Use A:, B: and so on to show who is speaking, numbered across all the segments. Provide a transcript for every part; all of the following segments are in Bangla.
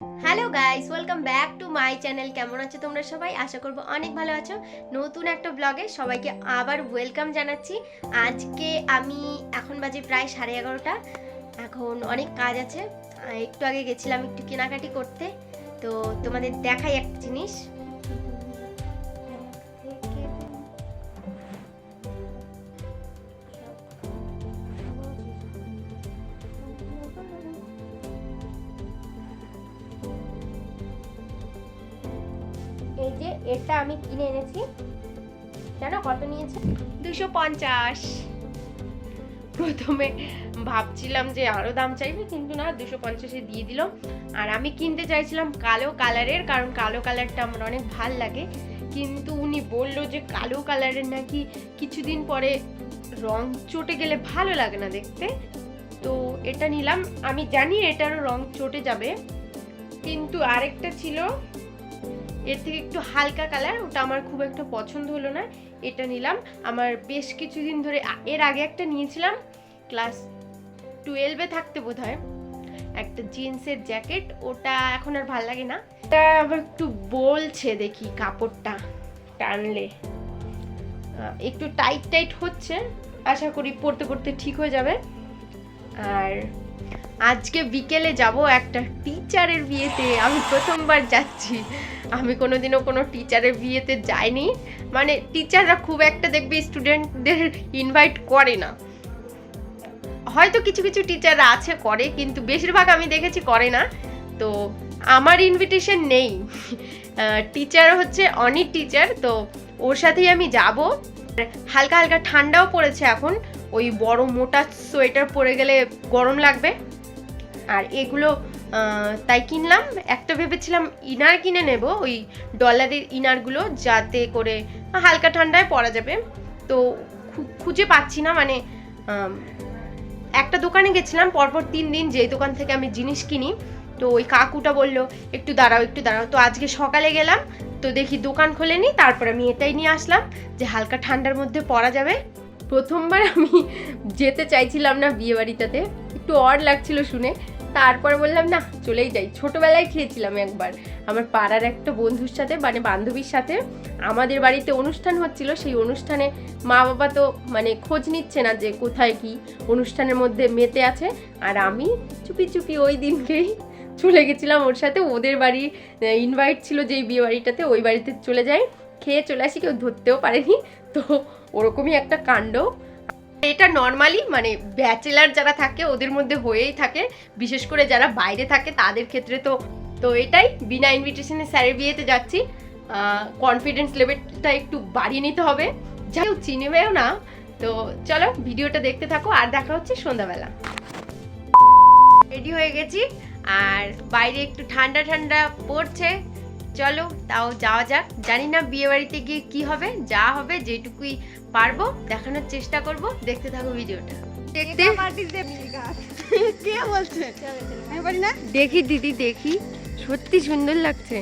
A: Hello guys welcome back to my channel কেমন আছো তোমরা সবাই? আশা করব অনেক ভালো আছো। নতুন একটা ব্লগে সবাইকে আবার ওয়েলকাম জানাচ্ছি। আজকে আমি এখন বাজে প্রায় সাড়ে এগারোটা। এখন অনেক কাজ আছে। একটু আগে গেছিলাম একটু কেনাকাটি করতে। তো তোমাদের দেখাই একটা জিনিস। এই যে এটা আমি কিনে এনেছি। জানো কত নিয়েছে? দুশো পঞ্চাশ। প্রথমে ভাবছিলাম যে আরও দাম চাইবে, কিন্তু না, দুশো পঞ্চাশে দিয়ে দিল আর আমি কিনতে চাইছিলাম কালো কালারের, কারণ কালো কালারটা আমার অনেক ভালো লাগে। কিন্তু উনি বলল যে কালো কালারের নাকি কিছুদিন পরে রং চটে গেলে ভালো লাগে না দেখতে। তো এটা নিলাম। আমি জানি এটারও রং চটে যাবে। কিন্তু আরেকটা ছিল এর থেকে একটু হালকা কালার, ওটা আমার খুব একটা পছন্দ হলো না, এটা নিলাম। আমার বেশ কিছুদিন ধরে এর আগে একটা নিয়েছিলাম, ক্লাস টুয়েলভে থাকতে বোধ হয় একটা জিন্সের জ্যাকেট, ওটা এখন আর ভালো লাগে না। এটা আবার একটু বলছে দেখি কাপড়টা টানলে। একটু টাইট টাইট হচ্ছে, আশা করি পড়তে পড়তে ঠিক হয়ে যাবে। আর আজকে বিকেলে যাব একটা টিচারের বিয়েতে। আমি প্রথমবার যাচ্ছি। আমি কোনোদিনও কোনো টিচারের বিয়েতে যাইনি। মানে টিচাররা খুব একটা দেখবে স্টুডেন্টদের ইনভাইট করে না। হয়তো কিছু কিছু টিচাররা আছে, করে, কিন্তু বেশিরভাগ আমি দেখেছি করে না। তো আমার ইনভিটেশন নেই। টিচার হচ্ছে অনেক টিচার তো ওর সাথেই আমি যাব। হালকা হালকা ঠান্ডাও পড়েছে এখন। ওই বড় মোটা সোয়েটার পরে গেলে গরম লাগবে। আর এগুলো তাই কিনলাম। একটা ভেবেছিলাম ইনার কিনে নেব, ওই ডলারের ইনারগুলো, যাতে করে হালকা ঠান্ডায় পরা যাবে। তো খুঁজে পাচ্ছি না মানে একটা দোকানে গেছিলাম, পরপর তিন দিন যেই দোকান থেকে আমি জিনিস কিনি। তো ওই কাকুটা বলল, একটু দাঁড়াও একটু দাঁড়াও। তো আজকে সকালে গেলাম, তো দেখি দোকান খোলেনি, তারপর আমি এটাই নিয়ে আসলাম যে হালকা ঠান্ডার মধ্যে পরা যাবে। প্রথমবার আমি যেতে চাইছিলাম না বিয়ে বাড়িটাতে একটু অড লাগছিল শুনে। তারপর বললাম, না, চলেই যাই। ছোটোবেলায় খেয়েছিলাম একবার। আমার পাড়ার একটা বন্ধুর সাথে মানে বান্ধবীর সাথে আমাদের বাড়িতে অনুষ্ঠান হচ্ছিল। সেই অনুষ্ঠানে মা বাবা তো মানে খোঁজ নিচ্ছে না যে কোথায় কি অনুষ্ঠানের মধ্যে মেতে আছে। আর আমি চুপি চুপি ওই দিনকেই চলে গেছিলাম ওর সাথে। ওদের বাড়ি ইনভাইট ছিল যেই বিয়ে বাড়িটাতে, ওই বাড়িতে চলে যাই। খেয়ে চলে আসি, কেউ ধরতেও পারেনি। তো ওরকমই একটা কাণ্ড। এটা নর্মালি মানে ব্যাচেলার যারা থাকে, ওদের মধ্যে হয়েই থাকে। বিশেষ করে যারা বাইরে থাকে, তাদের ক্ষেত্রে তো তো এটাই। বিনা ইনভিটেশনে স্যারের বিয়েতে যাচ্ছি। কনফিডেন্স লেভেলটা একটু বাড়িয়ে নিতে হবে। যাই হোক চিনেবেও না। তো চলো, ভিডিওটা দেখতে থাকো। আর দেখা হচ্ছে সন্ধ্যাবেলা। রেডি হয়ে গেছি। আর বাইরে একটু ঠান্ডা ঠান্ডা পড়ছে। চলো তাও যাওয়া যাক। জানি না বিয়ে বাড়িতে গিয়ে কি হবে যা হবে যেটুকুই পারব দেখানোর চেষ্টা করব। দেখতে থাকো ভিডিওটা। দেখতে
B: কে বলছে? আমি বলি না?
A: দেখি দিদি দেখি। সত্যি সুন্দর লাগছে।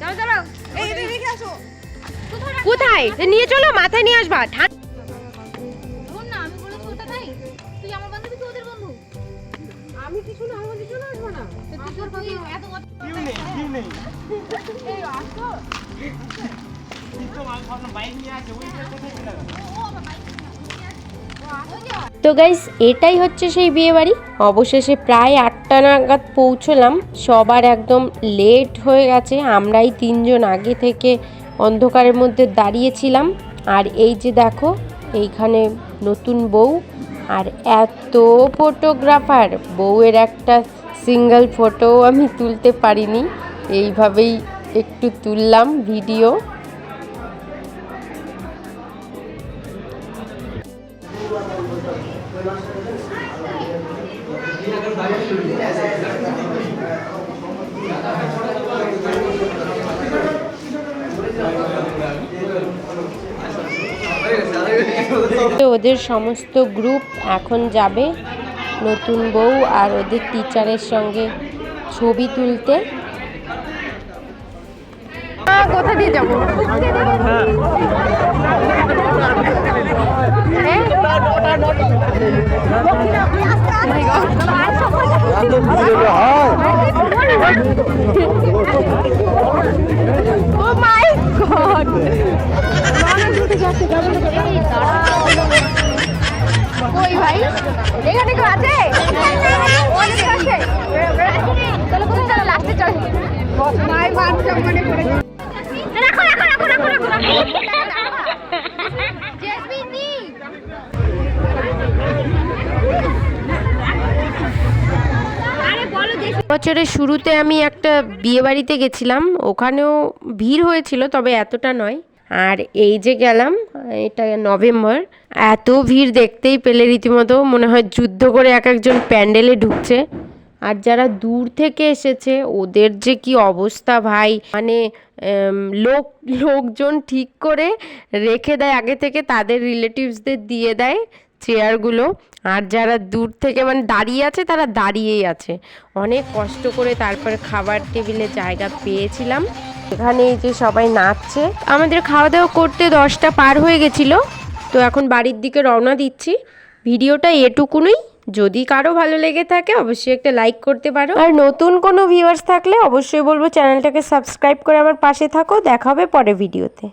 B: চলো চলো। এই এই দেখে আসো।
A: কোথায়? নিয়ে চলো মাথায় নিয়ে আসবা। ঠান্ডা
C: তো
A: গাইস এটাই হচ্ছে সেই বিয়ে বাড়ি। অবশেষে প্রায় আটটা নাগাদ পৌঁছলাম। সবার একদম লেট হয়ে গেছে। আমরাই তিনজন আগে থেকে অন্ধকারের মধ্যে দাঁড়িয়েছিলাম। আর এই যে দেখো, এইখানে নতুন বউ। আর এত ফটোগ্রাফার বউয়ের একটা সিঙ্গেল ফটো আমি তুলতে পারিনি। এইভাবেই একটু তুললাম ভিডিও। ওদের সমস্ত গ্রুপ এখন যাবে। নতুন বউ আর ওদের টিচারের সঙ্গে ছবি তুলতে কোথা দিয়ে যাব
C: হয়
A: ও মাই গড বছরের শুরুতে আমি একটা বিয়ে বাড়িতে গেছিলাম। ওখানেও ভিড় হয়েছিল, তবে এতটা নয়। আর এই যে গেলাম, এটা নভেম্বর। এত ভিড় দেখতেই পেলে রীতিমতো, মনে হয় যুদ্ধ করে এক একজন প্যান্ডেলে ঢুকছে। আর যারা দূর থেকে এসেছে, ওদের যে কি অবস্থা ভাই? মানে লোক, লোকজন ঠিক করে রেখে দেয়, আগে থেকে তাদের রিলেটিভসদের দিয়ে দেয় চেয়ারগুলো আর যারা দূর থেকে মানে দাঁড়িয়ে আছে, তারা দাঁড়িয়েই আছে। অনেক কষ্ট করে তারপরে খাবার টেবিলে জায়গা পেয়েছিলাম। এখানে এই যে সবাই নাচছে। আমাদের খাওয়া দাওয়া করতে দশটা পার হয়ে গেছিল। তো এখন বাড়ির দিকে রওনা দিচ্ছি। ভিডিওটা এটুকুনই। যদি কারও ভালো লেগে থাকে, অবশ্যই একটা লাইক করতে পারো। আর নতুন কোনো ভিউয়ার্স থাকলে অবশ্যই বলব চ্যানেলটাকে সাবস্ক্রাইব করে আমার পাশে থাকো। দেখা হবে পরে ভিডিওতে